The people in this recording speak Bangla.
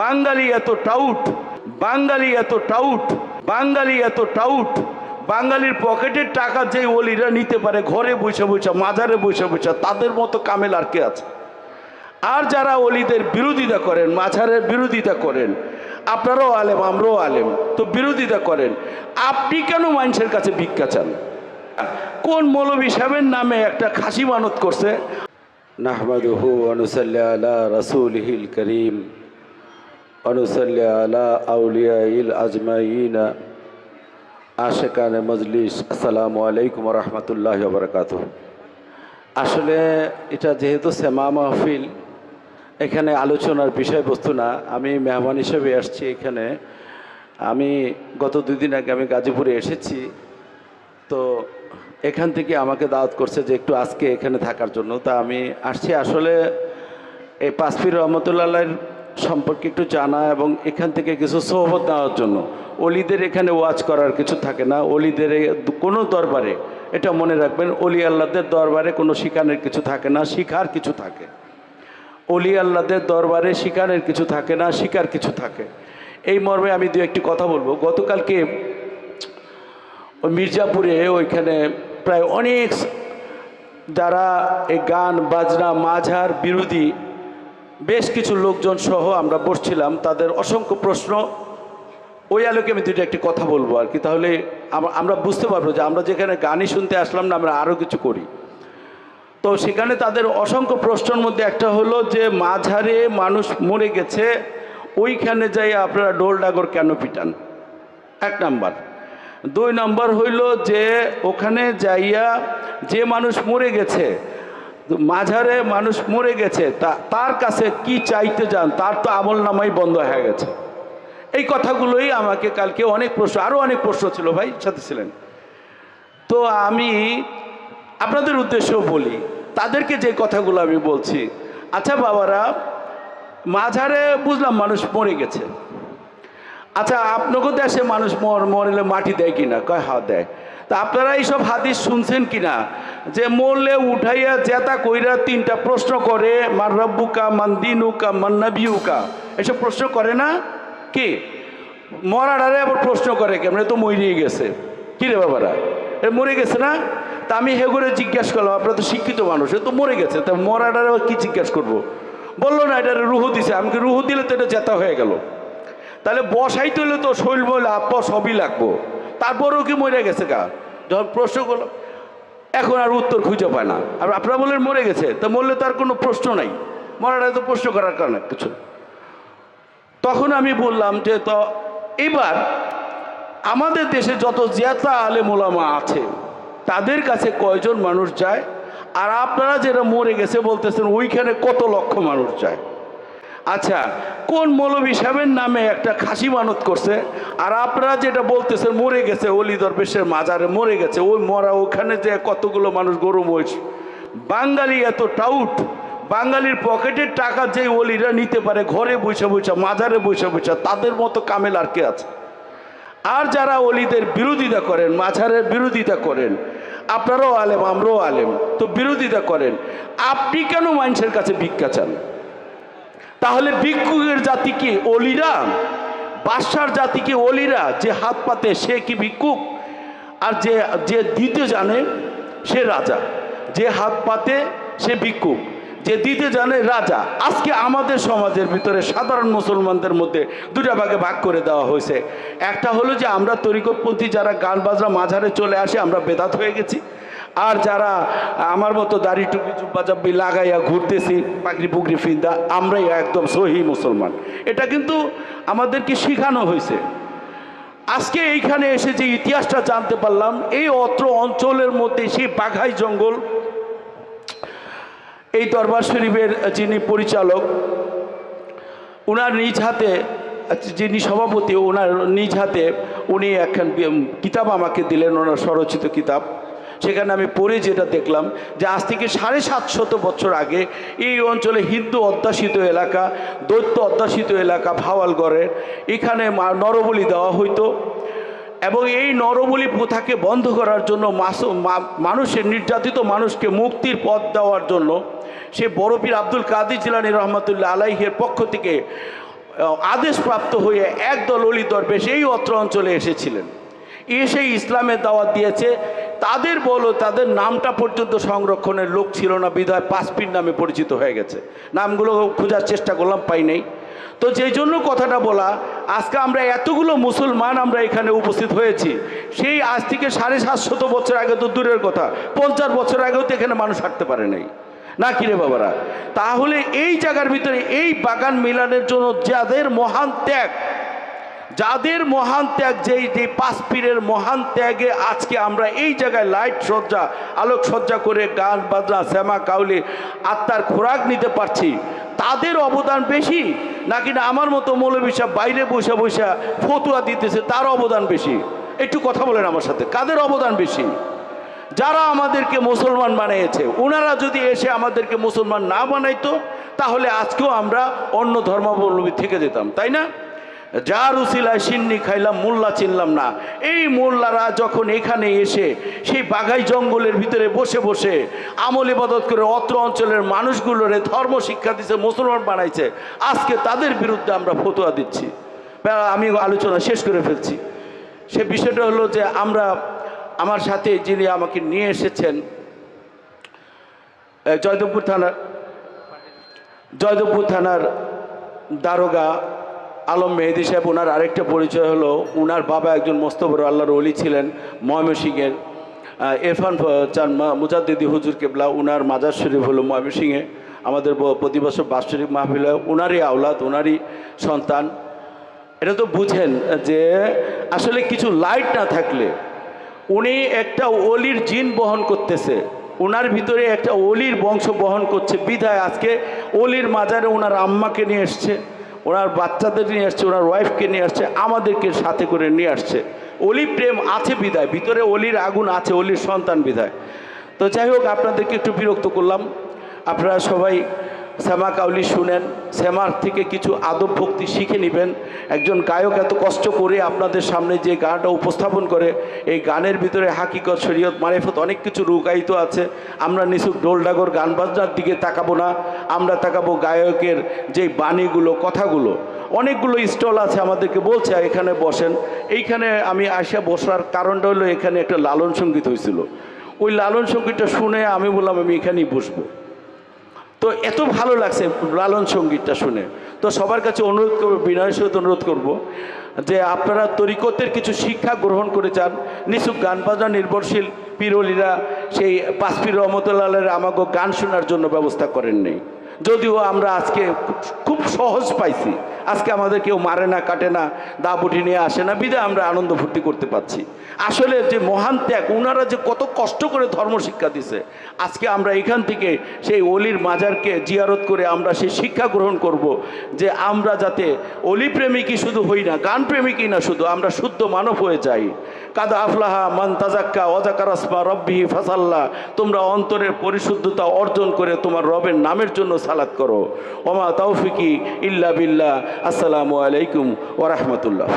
বাঙালি এত টাউট, বাঙালি এত টাউট, বাঙালি এত টাউট। বাঙালির পকেটের টাকা যে ওলিরা নিতে পারে, ঘরে বসে বসে, মাজারে বসে বসে, তাদের মতো কামেল আর কে আছে? আর যারা অলিদের বিরোধিতা করেন মাঝারের বিরোধিতা করেন, আপনারাও আলেম, আমরাও আলেম, তো বিরোধিতা করেন, আপনি কেন মানুষের কাছে ভিক্ষা চান? কোন মৌলবী সাহেবের নামে একটা খাসি মানত করছে? নাহমাদুহু অনুসাল্লি আলা রাসূলিহিল করিম। অনুসাল্লি আলা আউলিয়াইল আজমাইনা আশেকানে মজলিস, আসসালামু আলাইকুম রহমতুল্লাহ বরকাত আসলে এটা যেহেতু সেমা মাহফিল, এখানে আলোচনার বিষয়বস্তু না, আমি মেহমান হিসেবে আসছি এখানে। আমি গত দুই দিন আগে আমি গাজীপুরে এসেছি, তো এখান থেকে আমাকে দাওয়াত করছে যে একটু আজকে এখানে থাকার জন্য। তা আমি আসছি আসলে এই পাসফির রহমতুল্লাহের সম্পর্কে একটু জানা এবং এখান থেকে কিছু সোহবত নেওয়ার জন্য। অলিদের এখানে ওয়াজ করার কিছু থাকে না। অলিদের কোনো দরবারে, এটা মনে রাখবেন, অলি আল্লাহদের দরবারে কোনো শিখানের কিছু থাকে না, শিখার কিছু থাকে। অলি আল্লাহদের দরবারে শিকারের কিছু থাকে না, শিকার কিছু থাকে। এই মর্মে আমি দু একটি কথা বলব। গতকালকে মির্জাপুরে ওইখানে প্রায় অনেক যারা এই গান, বাজনা, মাঝার বিরোধী বেশ কিছু লোকজন সহ আমরা বসছিলাম, তাদের অসংখ্য প্রশ্ন। ওই আলোকে আমি দুটো একটি কথা বলব আর কি, তাহলে আমরা বুঝতে পারব যে আমরা যেখানে গানই শুনতে আসলাম না, আমরা আরও কিছু করি। তো সেখানে তাদের অসংখ্য প্রশ্নের মধ্যে একটা হলো যে, মাঝারে মানুষ মরে গেছে, ওইখানে যাই আপনারা ডোল ডাগর কেন পিটান? এক নাম্বার। দুই নাম্বার হইল যে, ওখানে যাইয়া যে মানুষ মরে গেছে মাঝারে মানুষ মরে গেছে, তা, তার কাছে কি চাইতে যান, তার তো আমল নামাই বন্ধ হয়ে গেছে। এই কথাগুলোই আমাকে কালকে অনেক প্রশ্ন আরও অনেক প্রশ্ন ছিল ভাই, সাথে ছিলেন। তো আমি আপনাদের উদ্দেশ্যেও বলি, তাদেরকে যে কথাগুলো আমি বলছি আচ্ছা বাবারা, মাঝারে বুঝলাম মানুষ মরে গেছে। আচ্ছা আপনাকে দেশে মানুষ মর, মরলে মাটি দেয় কিনা? কয় হা দেয়। তা আপনারা এইসব হাদিস শুনছেন কিনা? যে মরলে উঠাইয়া জেতা কইরা তিনটা প্রশ্ন করে, মান রব্বুকা, মান দিনুকা, মান নবিউকা এসব প্রশ্ন করে না? কি? মরাডারে আবার প্রশ্ন করে কেমন? তো মরিয়ে গেছে। কি রে বাবারা? এ মরে গেছে না? তা আমি হে করে জিজ্ঞাসা করলাম, আপনারা তো শিক্ষিত মানুষ, এ তো মরে গেছে, তা মরাডারে কি জিজ্ঞাসা করব? বলল, না, এটা রুহু দিছে আমাকে রুহু দিলে তো এটা জেতা হয়ে গেল? তাহলে বসাইতে হলে তো শৈল বলে আপ সবই লাগবো। তারপরেও কি মরে গেছে গা? যখন প্রশ্ন করলাম এখন আর উত্তর খুঁজে পায় না। আর আপনারা বললেন মরে গেছে, তা মরলে তার কোনো প্রশ্ন নাই। মরাটা তো প্রশ্ন করার কারণে কিছু। তখন আমি বললাম যে, তো এবার আমাদের দেশে যত জেতা আলে মোলামা আছে, তাদের কাছে কয়জন মানুষ যায়? আর আপনারা যেটা মরে গেছে বলতেছেন, ওইখানে কত লক্ষ মানুষ যায়? আচ্ছা কোন মৌলবী সাহেবের নামে একটা খাসি মানত করছে? আর আপনারা যেটা বলতেছেন, মরে গেছে অলি দরবেশের মাজারে, মরে গেছে, ওই মরা ওখানে যে কতগুলো মানুষ গরু মহিষ। বাঙালি এত টাউট, বাঙালির পকেটের টাকা যে অলিরা নিতে পারে, ঘরে বসে বসে, মাজারে বসে বসে, তাদের মতো কামেল আর কে আছে? আর যারা অলিদের বিরোধিতা করেন মাঝারের বিরোধিতা করেন, আপনারাও আলেম, আমরাও আলেম, তো বিরোধিতা করেন, আপনি কেন মানুষের কাছে ভিক্ষা চান? তাহলে ভিক্ষুকের জাতি কি অলিরা? বাদশার জাতি কি অলিরা? যে হাত পাতে সে কি ভিক্ষুক? আর যে যে দিতে জানে সে রাজা। যে হাত পাতে সে ভিক্ষুক। যে দিতে জানে রাজা। আজকে আমাদের সমাজের ভিতরে সাধারণ মুসলমানদের মধ্যে দুটা ভাগে ভাগ করে দেওয়া হয়েছে। একটা হলো যে আমরা তরিকতপন্থী যারা গান বাজনা মাঝারে চলে আসে, আমরা বেদাত হয়ে গেছি। আর যারা আমার মতো দাড়ি টুপি জুব্বা জাব্বি লাগাইয়া ঘুরতেছি, পাগড়ি পুগড়ি ফিন্দা, আমরাই একদম সহি মুসলমান। এটা কিন্তু আমাদেরকে শেখানো হয়েছে। আজকে এইখানে এসে যে ইতিহাসটা জানতে পারলাম, এই অত্র অঞ্চলের মধ্যে সেই বাঘাই জঙ্গল, এই দরবার শরীফের যিনি পরিচালক ওনার নিজ হাতে, যিনি সভাপতি ওনার নিজ হাতে উনি একখান কিতাব আমাকে দিলেন, ওনার স্বরচিত কিতাব। সেখানে আমি পড়ে যেটা দেখলাম যে আজ থেকে সাড়ে সাতশত বছর আগে এই অঞ্চলে হিন্দু অধ্যাসিত এলাকা, দৈত্য অধ্যাসিত এলাকা ভাওয়ালগড়ের, এখানে নরবলি দেওয়া হইতো। এবং এই নরবলি প্রথাকে বন্ধ করার জন্য মানুষের, নির্যাতিত মানুষকে মুক্তির পথ দেওয়ার জন্য সে বড় পীর আব্দুল কাদের জিলানি রহমতুল্লাহ আলাইহের পক্ষ থেকে আদেশপ্রাপ্ত হয়ে একদল অলি দরবেশ এই অত্র অঞ্চলে এসেছিলেন। এসে ইসলামের দাওয়াত দিয়েছে। তাদের বলো, তাদের নামটা পর্যন্ত সংরক্ষণের লোক ছিল না, বিধায় পাসপির নামে পরিচিত হয়ে গেছে। নামগুলো খোঁজার চেষ্টা করলাম, পাই নাই। তো যেই জন্য কথাটা বলা, আজকে আমরা এতগুলো মুসলমান আমরা এখানে উপস্থিত হয়েছি। সেই আজ থেকে সাড়ে সাতশত বছর আগে তো দূরের কথা, পঞ্চাশ বছর আগেও তো এখানে মানুষ হাঁটতে পারে নাই। না কিরে বাবারা? তাহলে এই জায়গার ভিতরে এই বাগান মিলানের জন্য যাদের মহান ত্যাগ যাদের মহান ত্যাগ, যেই যে পাঁচ পীরের মহান ত্যাগে আজকে আমরা এই জায়গায় লাইট সজ্জা, আলোক সজ্জা করে গান, বাজনা, শ্যামা, কাউলি, আত্মার খোরাক নিতে পারছি। তাদের অবদান বেশি? নাকি না আমার মতো মৌলবী সাহেব বাইরে বসে বসে ফতুয়া দিতেছে, তার অবদান বেশি? একটু কথা বলেন আমার সাথে, কাদের অবদান বেশি? যারা আমাদেরকে মুসলমান বানিয়েছে ওনারা যদি এসে আমাদেরকে মুসলমান না বানাইতো, তাহলে আজকেও আমরা অন্য ধর্মাবলম্বী থেকে যেতাম, তাই না? যার উসিলায় সিন্নি খাইলাম, মোল্লা চিনলাম না। এই মোল্লারা যখন এখানে এসে সেই বাঘাই জঙ্গলের ভিতরে বসে বসে আমল ইবাদত করে অত্র অঞ্চলের মানুষগুলোরে ধর্ম শিক্ষা দিচ্ছে মুসলমান বানাইছে, আজকে তাদের বিরুদ্ধে আমরা ফতোয়া দিচ্ছি। আমি আলোচনা শেষ করে ফেলছি। সে বিষয়টা হলো যে আমরা, আমার সাথে যিনি আমাকে নিয়ে এসেছেন জয়দেবপুর থানার জয়দেবপুর থানার দারোগা আলম মেহেদি সাহেব ওনার আরেকটা পরিচয় হলো ওনার বাবা একজন মস্তবর আল্লাহর অলি ছিলেন, ময়মনসিংহের ইরফান চান মুজাদ্দিদি হুজুর কেবলা ওনার মাজার শরীফ হলো ময়মনসিংহে, আমাদের প্রতি বছর বাৎসরিক মাহফিল হয়। ওনারই আওলাদ ওনারই সন্তান। এটা তো বুঝেন যে আসলে কিছু লাইট না থাকলে উনি একটা অলির জিন বহন করতেছে ওনার ভিতরে একটা অলির বংশ বহন করছে। বিধায় আজকে অলির মাজারে ওনার আম্মাকে নিয়ে এসছে। ওনার বাচ্চাদের নিয়ে আসছে, ওনার ওয়াইফকে নিয়ে আসছে, আমাদেরকে সাথে করে নিয়ে আসছে। অলি প্রেম আছে বিদায়, ভিতরে অলির আগুন আছে, অলির সন্তান বিদায়। তো যাই হোক, আপনাদেরকে একটু বিরক্ত করলাম। আপনারা সবাই শ্যামা কাউলি শুনেন, শ্যামার থেকে কিছু আদব ভক্তি শিখে নেবেন। একজন গায়ক এত কষ্ট করে আপনাদের সামনে যে গানটা উপস্থাপন করে, এই গানের ভিতরে হাকিকত, শরীয়ত, মারেফত অনেক কিছু রুকায়িত আছে। আমরা নিছুক ডোলডাগর গান বাজনার দিকে তাকাবো না, আমরা তাকাবো গায়কের যে বাণীগুলো, কথাগুলো। অনেকগুলো স্টল আছে আমাদেরকে বলছে, এখানে বসেন। এইখানে আমি আসিয়া বসার কারণটা হলো এখানে একটা লালন সংগীত হয়েছিল। ওই লালন সঙ্গীতটা শুনে আমি বললাম, আমি এখানেই বসবো। তো এত ভালো লাগছে লালন সঙ্গীতটা শুনে। তো সবার কাছে অনুরোধ করব, বিনয়ের সহিত অনুরোধ করব, যে আপনারা তরিকতের কিছু শিক্ষা গ্রহণ করে চান নিশুক গান বাজনা নির্ভরশীল, পিরলিরা সেই পাঁচপির রহমতুল্লাহের আমাকে গান শোনার জন্য ব্যবস্থা করেন যদিও আমরা আজকে খুব সহজ পাইছি। আজকে আমাদের কেউ মারে না, কাটে না দাবুটি নিয়ে আসে না বিধায় আমরা আনন্দ ফুর্তি করতে পারছি। আসলে যে মহান ত্যাগ ওনারা যে কত কষ্ট করে ধর্ম শিক্ষা দিছে, আজকে আমরা এখান থেকে সেই অলির মাজারকে জিয়ারত করে আমরা সেই শিক্ষা গ্রহণ করব যে আমরা যাতে অলি প্রেমিকই শুধু হই না, গান প্রেমিকই না শুধু, আমরা শুদ্ধ মানব হয়ে যাই। কাদা আফলাহা মান তাজাক্কা অজাকার আসমা রব্বিহি ফাসাল্লা, তোমরা অন্তরের পরিশুদ্ধতা অর্জন করে তোমার রবের নামের জন্য সালাত করো। ওমা তৌফিকি ইল্লা বিল্লাহ। আসসালামু আলাইকুম ওরহমতুল্লাহ